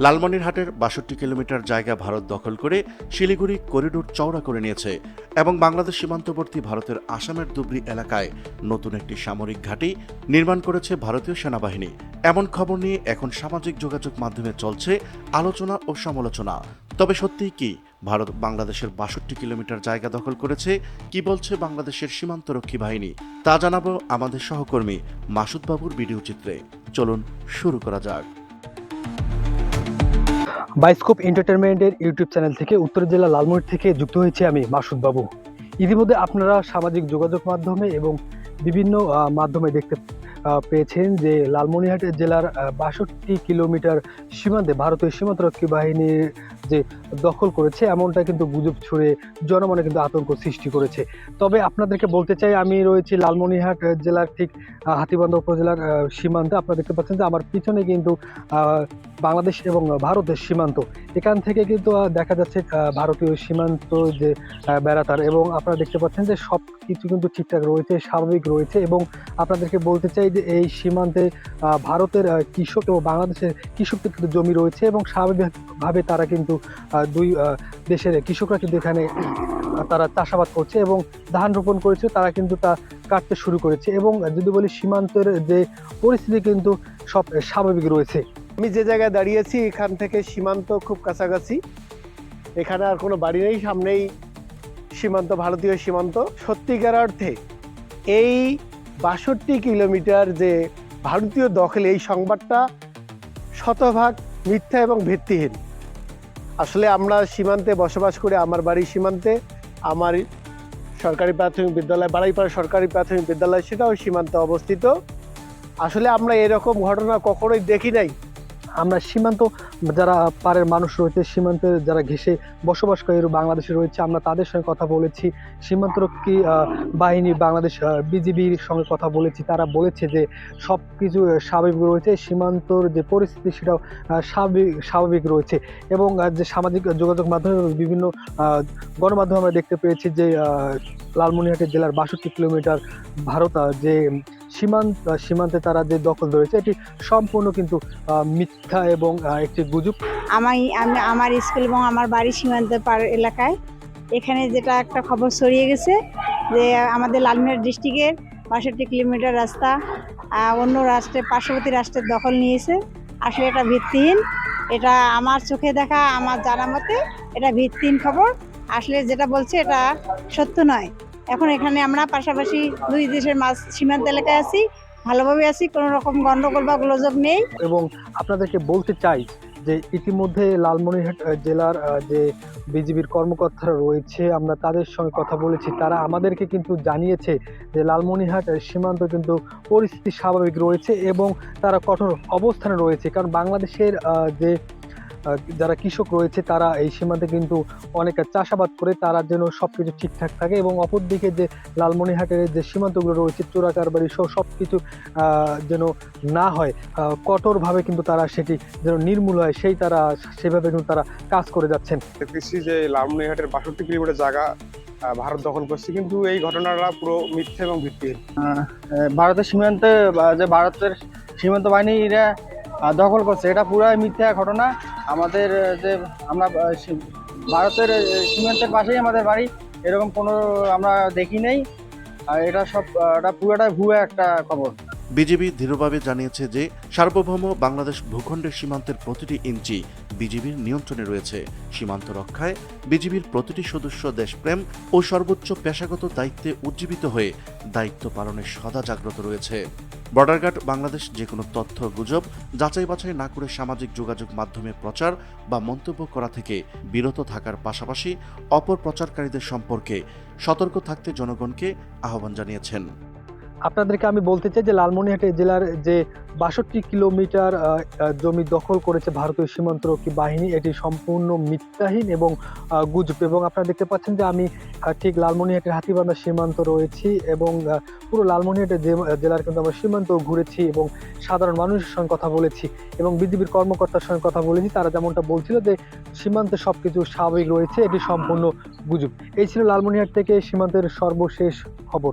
লালমনিরহাটের বাষট্টি কিলোমিটার জায়গা ভারত দখল করে শিলিগুড়ি করিডোর চওড়া করে নিয়েছে এবং বাংলাদেশ সীমান্তবর্তী ভারতের আসামের দুবরি এলাকায় নতুন একটি সামরিক ঘাঁটি নির্মাণ করেছে ভারতীয় সেনাবাহিনী। এমন খবর নিয়ে এখন সামাজিক যোগাযোগ মাধ্যমে চলছে আলোচনা ও সমালোচনা। তবে সত্যিই কি ভারত বাংলাদেশের বাষট্টি কিলোমিটার জায়গা দখল করেছে? কি বলছে বাংলাদেশের সীমান্তরক্ষী বাহিনী? তা জানাব আমাদের সহকর্মী মাসুদ বাবুর ভিডিও চিত্রে। চলুন শুরু করা যাক। বাইস্কোপ এন্টারটেনমেন্টের ইউটিউব চ্যানেল থেকে উত্তর জেলা লালমুড়ি থেকে যুক্ত হয়েছে আমি মাসুদ বাবু ইতিমধ্যে আপনারা সামাজিক যোগাযোগ মাধ্যমে এবং বিভিন্ন মাধ্যমে দেখতে পেয়েছেন যে লালমনিহাটের জেলার বাষট্টি কিলোমিটার সীমান্তে ভারতীয় সীমান্তরক্ষী বাহিনীর যে দখল করেছে, এমনটা কিন্তু গুজব ছুড়ে জনমনে কিন্তু আতঙ্ক সৃষ্টি করেছে। তবে আপনাদেরকে বলতে চাই, আমি রয়েছি লালমনিরহাট জেলার ঠিক হাতীবান্ধা উপজেলার সীমান্তে। আপনারা দেখতে পাচ্ছেন যে আমার পিছনে কিন্তু বাংলাদেশ এবং ভারতের সীমান্ত। এখান থেকে কিন্তু দেখা যাচ্ছে ভারতীয় সীমান্ত যে বেড়াতার এবং আপনারা দেখতে পাচ্ছেন যে সব কিছু কিন্তু ঠিকঠাক রয়েছে, স্বাভাবিক রয়েছে এবং আপনাদেরকে বলতে চাই যে এই সীমান্তে ভারতের কৃষক এবং বাংলাদেশের কৃষকদের কিন্তু জমি রয়েছে এবং স্বাভাবিকভাবে তারা কিন্তু দুই দেশের কৃষকরা কিন্তু এখানে তারা চাষাবাদ করছে এবং ধান রোপণ করেছে, তারা কিন্তু তা কাটতে শুরু করেছে এবং যদি বলি সীমান্তের যে পরিস্থিতি কিন্তু সব স্বাভাবিক রয়েছে। আমি যে জায়গায় দাঁড়িয়েছি এখান থেকে সীমান্ত খুব কাছাকাছি। এখানে আর কোনো বাড়ি নেই, সামনেই সীমান্ত, ভারতীয় সীমান্ত। সত্যিকার অর্থে এই বাষট্টি কিলোমিটার যে ভারতীয় দখল এই সংবাদটা শতভাগ মিথ্যা এবং ভিত্তিহীন। আসলে আমরা সীমান্তে বসবাস করে, আমার বাড়ি সীমান্তে। আমার সরকারি প্রাথমিক বিদ্যালয় বাড়াইপাড়া সরকারি প্রাথমিক বিদ্যালয়, সেটাও সীমান্তে অবস্থিত। আসলে আমরা এরকম ঘটনা কখনোই দেখি নাই। আমরা সীমান্ত যারা পাড়ের মানুষ রয়েছে, সীমান্তে যারা ঘেসে বসবাস করে বাংলাদেশে রয়েছে, আমরা তাদের সঙ্গে কথা বলেছি। সীমান্তরক্ষী বাহিনী, বাংলাদেশ বিজিবির সঙ্গে কথা বলেছি। তারা বলেছে যে সব কিছু স্বাভাবিক রয়েছে। সীমান্তর যে পরিস্থিতি, সেটাও স্বাভাবিক স্বাভাবিক রয়েছে। এবং যে সামাজিক যোগাযোগ মাধ্যমে বিভিন্ন গণমাধ্যমে আমরা দেখতে পেয়েছি যে লালমনিরহাটের জেলার বাষট্টি কিলোমিটার ভারত যে সীমান্ত সীমান্তে তারা যে দখল ধরেছে, এটি সম্পূর্ণ কিন্তু মিথ্যা এবং একটি গুজব। আমি আমি আমার স্কুল এবং আমার বাড়ি সীমান্ত পার এলাকায়। এখানে যেটা একটা খবর ছড়িয়ে গেছে যে, আমাদের লালমিনার ডিস্ট্রিক্টের বাষট্টি কিলোমিটার রাস্তা অন্য রাষ্ট্রের পার্শ্ববর্তী রাষ্ট্রের দখল নিয়েছে। আসলে এটা ভিত্তিহীন। এটা আমার চোখে দেখা, আমার জানা মতে এটা ভিত্তিহীন খবর। আসলে যেটা বলছে এটা সত্য নয়। এখন এখানে আমরা পাশাপাশি দুই দেশের মাঝ সীমান্ত এলাকায় আছি, ভালোভাবে আছি, কোনো রকম গন্ডগোল বা গোলযোগ নেই। এবং আপনাদেরকে বলতে চাই যে ইতিমধ্যে লালমনিরহাট জেলার যে বিজিবির কর্মকর্তারা রয়েছে, আমরা তাদের সঙ্গে কথা বলেছি, তারা আমাদেরকে কিন্তু জানিয়েছে যে লালমনিরহাট সীমান্ত কিন্তু পরিস্থিতি স্বাভাবিক রয়েছে এবং তারা কঠোর অবস্থানে রয়েছে। কারণ বাংলাদেশের যে যারা কৃষক রয়েছে তারা এই সীমান্তে কিন্তু অনেক চাষাবাদ করে তারা যেন সব কিছু ঠিকঠাক থাকে এবং অপরদিকে যে লালমনিহাটের যে সীমান্তগুলো রয়েছে চোরাকারবারি সহ সব কিছু যেন না হয় কঠোরভাবে কিন্তু তারা সেটি যেন নির্মূল হয় সেই তারা সেভাবে কিন্তু তারা কাজ করে যাচ্ছেন। দেখতেছি যে লালমনিহাটের বাষট্টি কিলোমিটার জায়গা ভারত দখল করছে কিন্তু এই ঘটনাটা পুরো মিথ্যা এবং ভিত্তিহীন। ভারতের সীমান্তে যে ভারতের সীমান্ত বাহিনীরা দখল করছে এটা পুরাই মিথ্যা ঘটনা। আমাদের যে আমরা ভারতের সিমেন্টের পাশেই আমাদের বাড়ি। এরকম কোনো আমরা দেখি নেই। আর এটা সব এটা পুরোটাই ভুয়া একটা খবর। বিজিবি দৃঢ়ভাবে জানিয়েছে যে সার্বভৌম বাংলাদেশ ভূখণ্ডের সীমান্তের প্রতিটি ইঞ্চি বিজিবির নিয়ন্ত্রণে রয়েছে। সীমান্ত রক্ষায় বিজিবির প্রতিটি সদস্য দেশপ্রেম ও সর্বোচ্চ পেশাগত দায়িত্বে উজ্জীবিত হয়ে দায়িত্ব পালনে সদা জাগ্রত রয়েছে। বর্ডার গার্ড বাংলাদেশ যে কোনো তথ্য গুজব যাচাই বাছাই না করে সামাজিক যোগাযোগ মাধ্যমে প্রচার বা মন্তব্য করা থেকে বিরত থাকার পাশাপাশি অপর প্রচারকারীদের সম্পর্কে সতর্ক থাকতে জনগণকে আহ্বান জানিয়েছেন। আপনাদেরকে আমি বলতে চাই যে লালমনিরহাট জেলার যে বাষট্টি কিলোমিটার জমি দখল করেছে ভারতীয় সীমান্তরক্ষী বাহিনী, এটি সম্পূর্ণ মিথ্যাহীন এবং গুজব। এবং আপনারা দেখতে পাচ্ছেন যে আমি ঠিক লালমনিরহাটের হাতিবান্ধা সীমান্ত রয়েছি এবং পুরো লালমনিরহাটের যে- জেলার কিন্তু আমরা সীমান্ত ঘুরেছি এবং সাধারণ মানুষের সঙ্গে কথা বলেছি এবং বিজিবির কর্মকর্তার সঙ্গে কথা বলেছি। তারা যেমনটা বলছিল যে সীমান্তে সব কিছু স্বাভাবিক রয়েছে, এটি সম্পূর্ণ গুজব। এই ছিল লালমনিরহাট থেকে সীমান্তের সর্বশেষ খবর।